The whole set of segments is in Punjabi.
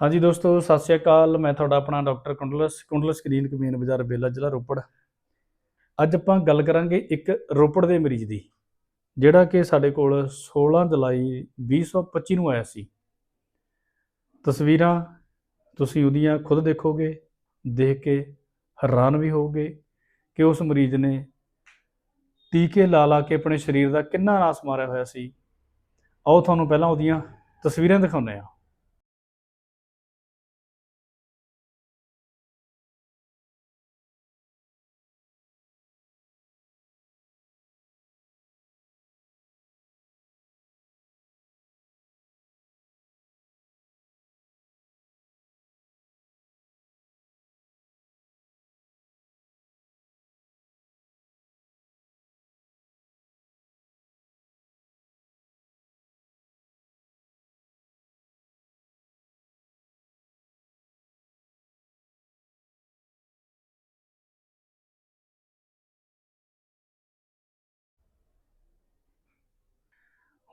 ਹਾਂਜੀ ਦੋਸਤੋ, ਸਤਿ ਸ਼੍ਰੀ ਅਕਾਲ। ਮੈਂ ਤੁਹਾਡਾ ਆਪਣਾ doctor Kundals Kundals clinic main ਬਾਜ਼ਾਰ ਬੇਲਾ, ਜ਼ਿਲ੍ਹਾ ਰੋਪੜ। ਅੱਜ ਆਪਾਂ ਗੱਲ ਕਰਾਂਗੇ ਇੱਕ ਰੋਪੜ ਦੇ ਮਰੀਜ਼ ਦੀ, ਜਿਹੜਾ ਕਿ ਸਾਡੇ ਕੋਲ 16 ਜੁਲਾਈ 2025 ਨੂੰ ਆਇਆ ਸੀ। ਤਸਵੀਰਾਂ ਤੁਸੀਂ ਉਹਦੀਆਂ ਖੁਦ ਦੇਖੋਗੇ, ਦੇਖ ਕੇ ਹੈਰਾਨ ਵੀ ਹੋਵੋਗੇ ਕਿ ਉਸ ਮਰੀਜ਼ ਨੇ ਟੀਕੇ ਲਾ ਲਾ ਕੇ ਆਪਣੇ ਸਰੀਰ ਦਾ ਕਿੰਨਾ ਨਾਸ ਮਾਰਿਆ ਹੋਇਆ ਸੀ। ਆਓ ਤੁਹਾਨੂੰ ਪਹਿਲਾਂ ਉਹਦੀਆਂ ਤਸਵੀਰਾਂ ਦਿਖਾਉਂਦੇ ਹਾਂ।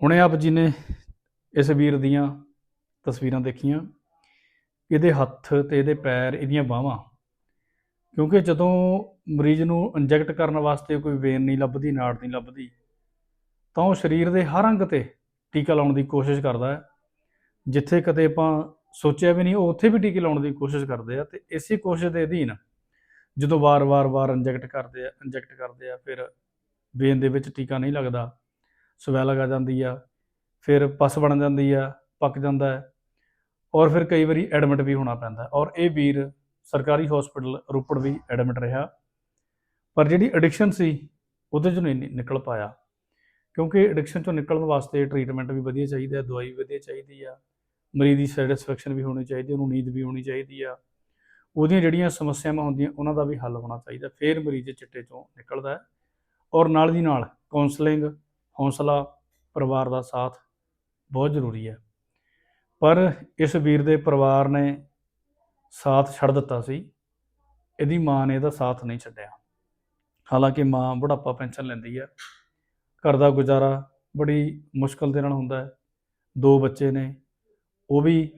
ਹੁਣੇ ਆਪ ਜੀ ਨੇ ਇਸ ਵੀਰ ਦੀਆਂ ਤਸਵੀਰਾਂ ਦੇਖੀਆਂ ਇਹਦੇ ਹੱਥ ਤੇ ਇਹਦੇ ਪੈਰ ਇਹਦੀਆਂ ਬਾਹਾਂ, ਕਿਉਂਕਿ ਜਦੋਂ ਮਰੀਜ਼ ਨੂੰ ਇੰਜੈਕਟ ਕਰਨ ਵਾਸਤੇ ਕੋਈ ਵੇਨ ਨਹੀਂ ਲੱਭਦੀ, ਨਾੜ ਨਹੀਂ ਲੱਭਦੀ, ਤਾਂ ਉਹ ਸਰੀਰ ਦੇ ਹਰ ਅੰਗ ਤੇ ਟੀਕਾ ਲਾਉਣ ਦੀ ਕੋਸ਼ਿਸ਼ ਕਰਦਾ ਹੈ। ਜਿੱਥੇ ਕਦੇ ਆਪਾਂ ਸੋਚਿਆ ਵੀ ਨਹੀਂ, ਉਹ ਉੱਥੇ ਵੀ ਟੀਕੇ ਲਾਉਣ ਦੀ ਕੋਸ਼ਿਸ਼ ਕਰਦੇ ਆ ਤੇ ਇਸੇ ਕੋਸ਼ਿਸ਼ ਦੇ ਅਧੀਨ ਜਦੋਂ ਵਾਰ-ਵਾਰ ਵਾਰ ਇੰਜੈਕਟ ਕਰਦੇ ਆ ਇੰਜੈਕਟ ਕਰਦੇ ਆ, ਫਿਰ ਵੇਨ ਦੇ ਵਿੱਚ ਟੀਕਾ ਨਹੀਂ ਲੱਗਦਾ। ਸਵੈਲ ਲਗਾ ਜਾਂਦੀ ਆ, ਫਿਰ ਪਸ ਬਣ ਜਾਂਦੀ ਆ, ਪੱਕ ਜਾਂਦਾ ਹੈ ਔਰ ਫਿਰ ਕਈ ਵਾਰੀ ਐਡਮਿਟ ਵੀ ਹੋਣਾ ਪੈਂਦਾ ਔਰ ਇਹ ਵੀਰ ਸਰਕਾਰੀ ਹਸਪੀਟਲ ਰੋਪੜ ਵੀ ਐਡਮਿਟ ਰਿਹਾ। ਪਰ ਜਿਹੜੀ ਐਡਿਕਸ਼ਨ ਸੀ ਉਹਦੇ ਚੋਂ ਨਹੀਂ ਨਿਕਲ ਪਾਇਆ ਕਿਉਂਕਿ ਐਡਿਕਸ਼ਨ ਚੋਂ ਨਿਕਲਣ ਵਾਸਤੇ ਟ੍ਰੀਟਮੈਂਟ ਵੀ ਵਧੀਆ ਚਾਹੀਦਾ ਹੈ, ਦਵਾਈ ਵੀ ਵਧੀਆ ਚਾਹੀਦੀ ਆ, ਮਰੀਜ਼ ਦੀ ਸੈਟੀਸਫੈਕਸ਼ਨ ਵੀ ਹੋਣੀ ਚਾਹੀਦੀ ਉਹਨੂੰ ਨੀਂਦ ਵੀ ਹੋਣੀ ਚਾਹੀਦੀ ਆ, ਉਹਦੀਆਂ ਜਿਹੜੀਆਂ ਸਮੱਸਿਆਵਾਂ ਹੁੰਦੀਆਂ ਉਹਨਾਂ ਦਾ ਵੀ ਹੱਲ ਹੋਣਾ ਚਾਹੀਦਾ, ਫਿਰ ਮਰੀਜ਼ ਚਿੱਟੇ ਚੋਂ ਨਿਕਲਦਾ ਹੈ ਔਰ ਨਾਲ ਦੀ ਨਾਲ ਕਾਉਂਸਲਿੰਗ ਹੌਸਲਾ, ਪਰਿਵਾਰ ਦਾ ਸਾਥ ਬਹੁਤ ਜ਼ਰੂਰੀ ਹੈ। ਪਰ ਇਸ ਵੀਰ ਦੇ ਪਰਿਵਾਰ ਨੇ ਸਾਥ ਛੱਡ ਦਿੱਤਾ ਸੀ। ਇਹਦੀ ਮਾਂ ਨੇ ਇਹਦਾ ਸਾਥ ਨਹੀਂ ਛੱਡਿਆ। ਹਾਲਾਂਕਿ ਮਾਂ ਬੁਢਾਪਾ ਪੈਨਸ਼ਨ ਲੈਂਦੀ ਹੈ। ਘਰ ਦਾ ਗੁਜ਼ਾਰਾ ਬੜੀ ਮੁਸ਼ਕਲ ਦੇ ਨਾਲ ਹੁੰਦਾ ਹੈ। ਦੋ ਬੱਚੇ ਨੇ। ਉਹ ਵੀ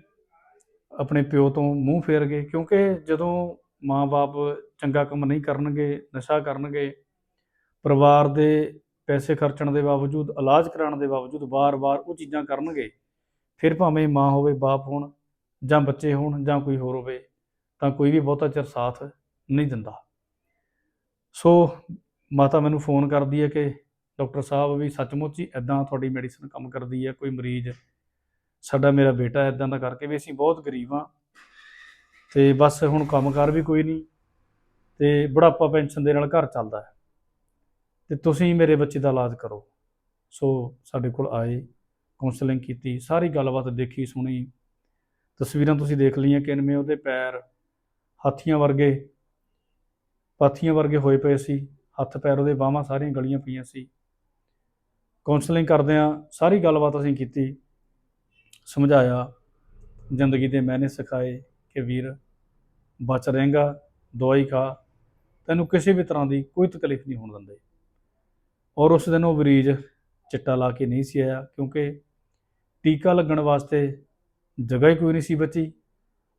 ਆਪਣੇ ਪਿਓ ਤੋਂ ਮੂੰਹ ਫੇਰ ਗਏ ਕਿਉਂਕਿ ਜਦੋਂ ਮਾਂ-ਬਾਪ ਚੰਗਾ ਕੰਮ ਨਹੀਂ ਕਰਨਗੇ, ਨਸ਼ਾ ਕਰਨਗੇ, ਪਰਿਵਾਰ ਦੇ ਪੈਸੇ ਖਰਚਣ ਦੇ ਬਾਵਜੂਦ, ਇਲਾਜ ਕਰਾਉਣ ਦੇ ਬਾਵਜੂਦ ਵਾਰ-ਵਾਰ ਉਹ ਚੀਜ਼ਾਂ ਕਰਨਗੇ। ਫਿਰ ਭਾਵੇਂ ਮਾਂ ਹੋਵੇ, ਬਾਪ ਹੋਣ ਜਾਂ ਬੱਚੇ ਹੋਣ ਜਾਂ ਕੋਈ ਹੋਰ ਹੋਵੇ, ਤਾਂ ਕੋਈ ਵੀ ਬਹੁਤਾ ਚਿਰ ਸਾਥ ਨਹੀਂ ਦਿੰਦਾ। ਸੋ ਮਾਤਾ ਮੈਨੂੰ ਫੋਨ ਕਰਦੀ ਹੈ ਕਿ ਡਾਕਟਰ ਸਾਹਿਬ ਵੀ ਸੱਚਮੁੱਚ ਹੀ ਇਦਾਂ ਤੁਹਾਡੀ ਮੈਡੀਸਨ ਕੰਮ ਕਰਦੀ ਹੈ, ਕੋਈ ਮਰੀਜ਼ ਸਾਡਾ ਮੇਰਾ ਬੇਟਾ ਇਦਾਂ ਦਾ ਕਰਕੇ ਵੀ ਅਸੀਂ ਬਹੁਤ ਗਰੀਬ ਹਾਂ। ਤੇ ਬਸ ਹੁਣ ਕੰਮਕਾਰ ਵੀ ਕੋਈ ਨਹੀਂ ਤੇ ਬੁਢਾਪਾ ਪੈਨਸ਼ਨ ਦੇ ਨਾਲ ਘਰ ਚੱਲਦਾ ਹੈ। ਤੇ ਤੁਸੀਂ ਮੇਰੇ ਬੱਚੇ ਦਾ ਇਲਾਜ ਕਰੋ। ਸੋ ਸਾਡੇ ਕੋਲ ਆਏ ਕਾਉਂਸਲਿੰਗ ਕੀਤੀ, ਸਾਰੀ ਗੱਲਬਾਤ ਦੇਖੀ, ਸੁਣੀ। ਤਸਵੀਰਾਂ ਤੁਸੀਂ ਦੇਖ ਲਈਆਂ ਕਿ ਕਿਨਵੇਂ ਉਹਦੇ ਪੈਰ ਹਾਥੀਆਂ ਵਰਗੇ, ਪਾਥੀਆਂ ਵਰਗੇ ਹੋਏ ਪਏ ਸੀ। ਹੱਥ ਪੈਰ ਉਹਦੇ ਬਾਹਾਂ ਸਾਰੀਆਂ ਗਲੀਆਂ ਪਈਆਂ ਸੀ। ਕਾਉਂਸਲਿੰਗ ਕਰਦਿਆਂ ਸਾਰੀ ਗੱਲਬਾਤ ਅਸੀਂ ਕੀਤੀ, ਸਮਝਾਇਆ, ਜ਼ਿੰਦਗੀ ਦੇ ਮੈਨੇ ਸਿਖਾਏ ਕਿ ਵੀਰ ਬਚ ਰਹੇਗਾ, ਦਵਾਈ ਖਾ, ਤੈਨੂੰ ਕਿਸੇ ਵੀ ਤਰ੍ਹਾਂ ਦੀ ਕੋਈ ਤਕਲੀਫ ਨਹੀਂ ਹੋਣ ਦਿੰਦੇ। ਔਰ ਉਸ ਦਿਨ ਉਹ ਮਰੀਜ਼ ਚਿੱਟਾ ਲਾ ਕੇ ਨਹੀਂ ਸੀ ਆਇਆ ਕਿਉਂਕਿ ਟੀਕਾ ਲੱਗਣ ਵਾਸਤੇ ਜਗ੍ਹਾ ਹੀ ਕੋਈ ਨਹੀਂ ਸੀ ਬਚੀ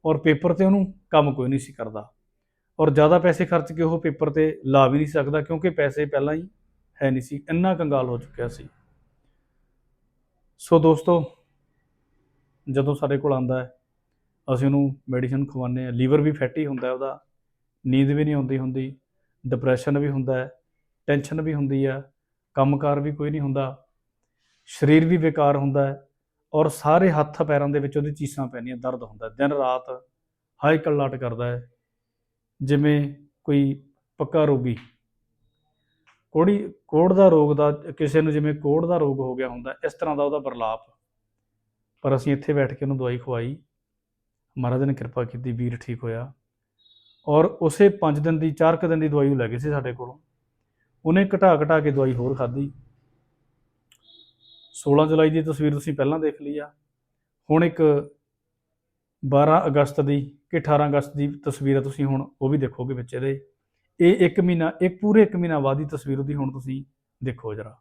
ਔਰ ਪੇਪਰ ਤੇ ਉਹਨੂੰ ਕੰਮ ਕੋਈ ਨਹੀਂ ਸੀ ਕਰਦਾ ਔਰ ਜ਼ਿਆਦਾ ਪੈਸੇ ਖਰਚ ਕੇ ਉਹ ਪੇਪਰ ਤੇ ਲਾ ਵੀ ਨਹੀਂ ਸਕਦਾ ਕਿਉਂਕਿ ਪੈਸੇ ਪਹਿਲਾਂ ਹੀ ਹੈ ਨਹੀਂ ਸੀ, ਇੰਨਾ ਕੰਗਾਲ ਹੋ ਚੁੱਕਿਆ ਸੀ। ਸੋ ਦੋਸਤੋ, ਜਦੋਂ ਸਾਡੇ ਕੋਲ ਆਂਦਾ ਹੈ, ਅਸੀਂ ਉਹਨੂੰ ਮੈਡੀਸਨ ਖਵਾਉਂਦੇ ਆ ਲੀਵਰ ਵੀ ਫੈਟੀ ਹੁੰਦਾ ਉਹਦਾ, ਨੀਂਦ ਵੀ ਨਹੀਂ ਆਉਂਦੀ ਹੁੰਦੀ ਡਿਪਰੈਸ਼ਨ ਵੀ ਹੁੰਦਾ ਹੈ ਟੈਨਸ਼ਨ ਵੀ ਹੁੰਦੀ ਆ ਕੰਮਕਾਰ ਵੀ ਕੋਈ ਨਹੀਂ ਹੁੰਦਾ। ਸਰੀਰ ਵੀ ਬੇਕਾਰ ਹੁੰਦਾ ਹੈ ਔਰ ਸਾਰੇ ਹੱਥ ਪੈਰਾਂ ਦੇ ਵਿੱਚ ਉਹਦੀ ਚੀਸਾਂ ਪੈਣੀਆਂ ਦਰਦ ਹੁੰਦਾ ਦਿਨ ਰਾਤ ਹਾਈ ਕਲਾਟ ਕਰਦਾ ਹੈ। ਜਿਵੇਂ ਕੋਈ ਪੱਕਾ ਰੋਗੀ, ਕੋੜੀ, ਕੋੜ ਦਾ ਰੋਗ ਦਾ, ਕਿਸੇ ਨੂੰ ਜਿਵੇਂ ਕੋੜ ਦਾ ਰੋਗ ਹੋ ਗਿਆ ਹੁੰਦਾ, ਇਸ ਤਰ੍ਹਾਂ ਦਾ ਉਹਦਾ ਬਰਲਾਪ। ਪਰ ਅਸੀਂ ਇੱਥੇ ਬੈਠ ਕੇ ਉਹਨੂੰ ਦਵਾਈ ਖਵਾਈ। ਮਹਾਰਾਜ ਨੇ ਕਿਰਪਾ ਕੀਤੀ, ਵੀਰ ਠੀਕ ਹੋਇਆ। ਔਰ ਉਸੇ 5 ਦਿਨ ਦੀ 4 ਕੁ ਦਿਨ ਦੀ ਦਵਾਈ ਉਹ ਲੈ ਗਏ ਸੀ ਸਾਡੇ ਕੋਲੋਂ। ਉਹਨੇ ਘਟਾ ਘਟਾ ਕੇ ਦਵਾਈ ਹੋਰ ਖਾਧੀ। 16 ਜੁਲਾਈ ਦੀ ਤਸਵੀਰ ਤੁਸੀਂ ਪਹਿਲਾਂ ਦੇਖ ਲਈ ਆ। ਹੁਣ ਇੱਕ 12 ਅਗਸਤ ਦੀ ਕਿ 18 ਅਗਸਤ ਦੀ ਤਸਵੀਰ ਆ ਤੁਸੀਂ ਹੁਣ, ਉਹ ਵੀ ਦੇਖੋਗੇ ਵਿੱਚ ਇਹਦੇ। ਇਹ ਇੱਕ ਮਹੀਨਾ ਇੱਕ ਪੂਰੇ ਇੱਕ ਮਹੀਨਾ ਬਾਅਦ ਦੀ ਤਸਵੀਰ ਉਹਦੀ ਹੁਣ ਤੁਸੀਂ ਦੇਖੋ ਜਰਾ।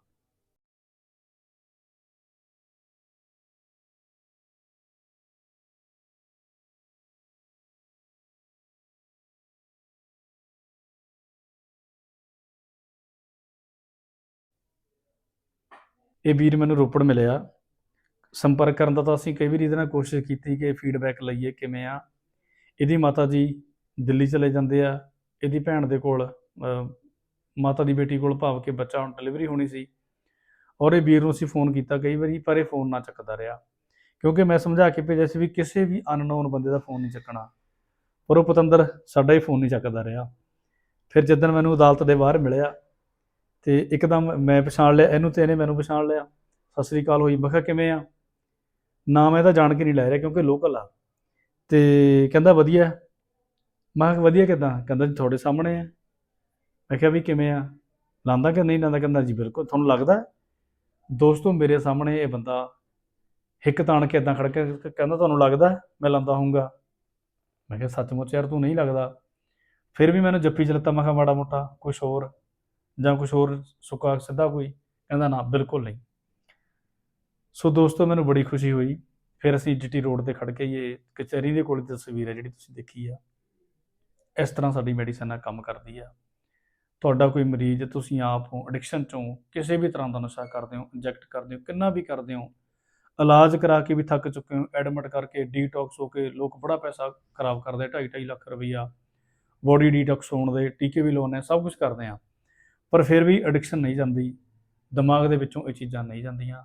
ਇਹ ਵੀਰ ਮੈਨੂੰ ਰੋਪੜ ਮਿਲਿਆ। ਸੰਪਰਕ ਕਰਨ ਦਾ ਤਾਂ ਅਸੀਂ ਕਈ ਵਾਰੀ ਇਹਦੇ ਨਾਲ ਕੋਸ਼ਿਸ਼ ਕੀਤੀ ਕਿ ਫੀਡਬੈਕ ਲਈਏ ਕਿਵੇਂ ਆ। ਇਹਦੀ ਮਾਤਾ ਜੀ ਦਿੱਲੀ ਚਲੇ ਜਾਂਦੇ ਆ। ਇਹਦੀ ਭੈਣ ਦੇ ਕੋਲ ਮਾਤਾ ਦੀ ਬੇਟੀ ਕੋਲ ਭਾਵ ਕੇ ਬੱਚਾ ਹੁਣ ਡਿਲੀਵਰੀ ਹੋਣੀ ਸੀ। ਔਰ ਇਹ ਵੀਰ ਨੂੰ ਅਸੀਂ ਫੋਨ ਕੀਤਾ ਕਈ ਵਾਰੀ, ਪਰ ਇਹ ਫੋਨ ਨਾ ਚੱਕਦਾ ਰਿਹਾ। ਕਿਉਂਕਿ ਮੈਂ ਸਮਝਾ ਕੇ ਭੇਜਿਆ ਸੀ ਵੀ ਕਿਸੇ ਵੀ ਅਨਨੋਨ ਬੰਦੇ ਦਾ ਫੋਨ ਨਹੀਂ ਚੱਕਣਾ। ਪਰ ਉਹ ਪਤੰਦਰ ਸਾਡਾ ਹੀ ਫੋਨ ਨਹੀਂ ਚੱਕਦਾ ਰਿਹਾ। ਫਿਰ ਜਿੱਦਣ ਮੈਨੂੰ ਅਦਾਲਤ ਦੇ ਬਾਹਰ ਮਿਲਿਆ ਤੇ ਇੱਕਦਮ ਮੈਂ ਪਛਾਣ ਲਿਆ, ਇਹਨੂੰ ਤੇ ਇਹਨੇ ਮੈਨੂੰ ਪਛਾਣ ਲਿਆ। ਸਤਿ ਸ੍ਰੀ ਅਕਾਲ ਹੋਈ, ਮੈਂ ਕਿਹਾ ਕਿਵੇਂ ਆ? ਨਾਮ ਇਹਦਾ ਜਾਣ ਕੇ ਨਹੀਂ ਲੈ ਰਿਹਾ ਕਿਉਂਕਿ ਲੋਕਲ ਆ। ਤੇ ਕਹਿੰਦਾ ਵਧੀਆ। ਮੈਂ ਕਿਹਾ ਵਧੀਆ ਕਿਦਾਂ? ਕਹਿੰਦਾ ਜੀ ਤੁਹਾਡੇ ਸਾਹਮਣੇ ਆ। ਮੈਂ ਕਿਹਾ ਵੀ ਕਿਵੇਂ ਆ? ਲਾਂਦਾ ਕਿ ਨਹੀਂ ਲਾਂਦਾ? ਕਹਿੰਦਾ ਜੀ ਬਿਲਕੁਲ, ਤੁਹਾਨੂੰ ਲੱਗਦਾ? ਦੋਸਤੋ, ਮੇਰੇ ਸਾਹਮਣੇ ਇਹ ਬੰਦਾ ਹਿੱਕ ਤਾਣ ਕੇ ਇਦਾਂ ਖੜ ਕੇ ਕਹਿੰਦਾ ਤੁਹਾਨੂੰ ਲੱਗਦਾ? ਮੈਂ ਲਾਂਦਾ ਹੋਊਗਾ। ਮੈਂ ਕਿਹਾ ਸੱਚਮੁੱਚ ਯਾਰ ਤੂੰ ਨਹੀਂ ਲੱਗਦਾ। ਫਿਰ ਵੀ ਮੈਨੂੰ ਜੱਫੀ ਚ ਲੱਤਾ, ਮੈਂ ਕਿਹਾ ਮਾੜਾ ਮੋਟਾ ਕੁਝ ਹੋਰ। ਜਾਂ ਕੁਝ ਹੋਰ ਸੁੱਕਾ ਸਿੱਧਾ ਕੋਈ, ਕਹਿੰਦਾ ਨਾ, ਬਿਲਕੁਲ ਨਹੀਂ। ਸੋ ਦੋਸਤੋ, ਮੈਨੂੰ ਬੜੀ ਖੁਸ਼ੀ ਹੋਈ। ਫਿਰ ਅਸੀਂ ਜੀਟੀ ਰੋਡ ਤੇ ਖੜ ਕੇ ਇਹ ਕਚਹਿਰੀ ਦੇ ਕੋਲ ਦੀ ਤਸਵੀਰ ਹੈ, ਜਿਹੜੀ ਤੁਸੀਂ ਦੇਖੀ ਆ। ਇਸ ਤਰ੍ਹਾਂ ਸਾਡੀ ਮੈਡੀਸਨ ਆ ਕੰਮ ਕਰਦੀ ਆ। ਤੁਹਾਡਾ ਕੋਈ ਮਰੀਜ਼, ਤੁਸੀਂ ਆਪ ਹੋ ਐਡਿਕਸ਼ਨ ਚੋਂ ਕਿਸੇ ਵੀ ਤਰ੍ਹਾਂ ਦਾ ਨਸ਼ਾ ਕਰਦੇ ਹੋ ਇੰਜੈਕਟ ਕਰਦੇ ਹੋ, ਕਿੰਨਾ ਵੀ ਕਰਦੇ ਹੋ, ਇਲਾਜ ਕਰਾ ਕੇ ਵੀ ਥੱਕ ਚੁੱਕੇ ਹੋ ਐਡਮਿਟ ਕਰਕੇ ਡੀਟੌਕਸ ਹੋ ਕੇ ਲੋਕ ਬੜਾ ਪੈਸਾ ਖਰਾਬ ਕਰਦੇ 2.5 ਲੱਖ ਰੁਪਈਆ। ਬੋਡੀ ਡੀਟੌਕਸ ਹੋਣ ਦੇ, ਟੀਕੇ ਵੀ ਲਾਉਂਦੇ ਸਭ ਕੁਝ ਕਰਦੇ ਆ। ਪਰ ਫਿਰ ਵੀ ਐਡਿਕਸ਼ਨ ਨਹੀਂ ਜਾਂਦੀ। ਦਿਮਾਗ ਦੇ ਵਿੱਚੋਂ ਇਹ ਚੀਜ਼ਾਂ ਨਹੀਂ ਜਾਂਦੀਆਂ।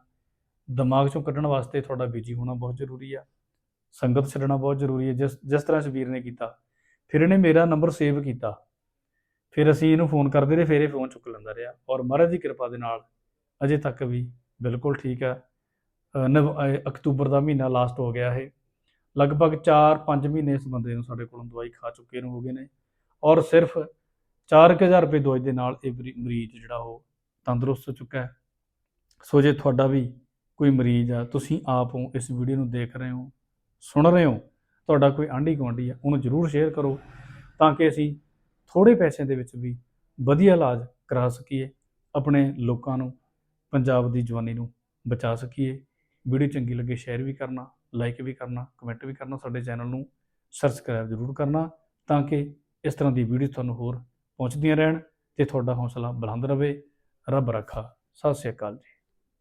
ਦਿਮਾਗ ਚੋਂ ਕੱਢਣ ਵਾਸਤੇ ਤੁਹਾਡਾ ਬਿਜ਼ੀ ਹੋਣਾ ਬਹੁਤ ਜ਼ਰੂਰੀ ਆ। ਸੰਗਤ ਛੱਡਣਾ ਬਹੁਤ ਜ਼ਰੂਰੀ ਹੈ ਜਿਸ ਜਿਸ ਤਰ੍ਹਾਂ ਸ਼ਬੀਰ ਨੇ ਕੀਤਾ, ਫਿਰ ਇਹਨੇ ਮੇਰਾ ਨੰਬਰ ਸੇਵ ਕੀਤਾ। ਫਿਰ ਅਸੀਂ ਇਹਨੂੰ ਫੋਨ ਕਰਦੇ ਰਹੇ, ਫਿਰ ਇਹ ਫੋਨ ਚੁੱਕ ਲੈਂਦਾ ਰਿਹਾ। ਔਰ ਮਹਾਰਾਜ ਦੀ ਕਿਰਪਾ ਦੇ ਨਾਲ ਅਜੇ ਤੱਕ ਵੀ ਬਿਲਕੁਲ ਠੀਕ ਹੈ ਨਵ ਅਕਤੂਬਰ ਦਾ ਮਹੀਨਾ ਲਾਸਟ ਹੋ ਗਿਆ ਇਹ। ਲਗਭਗ 4-5 ਮਹੀਨੇ ਇਸ ਬੰਦੇ ਨੂੰ ਸਾਡੇ ਕੋਲੋਂ ਦਵਾਈ ਖਾ ਚੁੱਕੇ ਨੂੰ ਹੋ ਗਏ ਨੇ। ਔਰ ਸਿਰਫ 4000 ਰੁਪਏ ਦਵਾਈ ਦੇ ਨਾਲ ਇਹ ਮਰੀ- ਮਰੀਜ਼ ਜਿਹੜਾ ਉਹ ਤੰਦਰੁਸਤ ਹੋ ਚੁੱਕਾ ਹੈ। ਸੋ ਜੇ ਤੁਹਾਡਾ ਵੀ ਕੋਈ ਮਰੀਜ਼ ਆ, ਤੁਸੀਂ ਆਪ ਹੋ ਇਸ ਵੀਡੀਓ ਨੂੰ ਦੇਖ ਰਹੇ ਹੋ, ਸੁਣ ਰਹੇ ਹੋ, ਤੁਹਾਡਾ ਕੋਈ ਆਂਢੀ ਗੁਆਂਢੀ ਆ, ਉਹਨੂੰ ਜਰੂਰ ਸ਼ੇਅਰ ਕਰੋ ਤਾਂ ਕਿ ਅਸੀਂ ਥੋੜੇ ਪੈਸਿਆਂ ਦੇ ਵਿੱਚ ਵੀ ਵਧੀਆ ਇਲਾਜ ਕਰਾ ਸਕੀਏ, ਆਪਣੇ ਲੋਕਾਂ ਨੂੰ, ਪੰਜਾਬ ਦੀ ਜਵਾਨੀ ਨੂੰ ਬਚਾ ਸਕੀਏ। ਵੀਡੀਓ ਚੰਗੀ ਲੱਗੇ ਸ਼ੇਅਰ ਵੀ ਕਰਨਾ ਲਾਈਕ ਵੀ ਕਰਨਾ ਕਮੈਂਟ ਵੀ ਕਰਨਾ, ਸਾਡੇ ਚੈਨਲ ਨੂੰ ਸਬਸਕ੍ਰਾਈਬ ਜ਼ਰੂਰ ਕਰਨਾ ਤਾਂ ਕਿ ਇਸ ਤਰ੍ਹਾਂ ਦੀ ਵੀਡੀਓ ਤੁਹਾਨੂੰ ਹੋਰ ਪਹੁੰਚਦੀਆਂ ਰਹਿਣ ਤੇ ਤੁਹਾਡਾ ਹੌਸਲਾ ਬੁਲੰਦ ਰਹੇ ਰੱਬ ਰੱਖਾ। ਸਤਿ ਸ਼੍ਰੀ ਅਕਾਲ ਜੀ।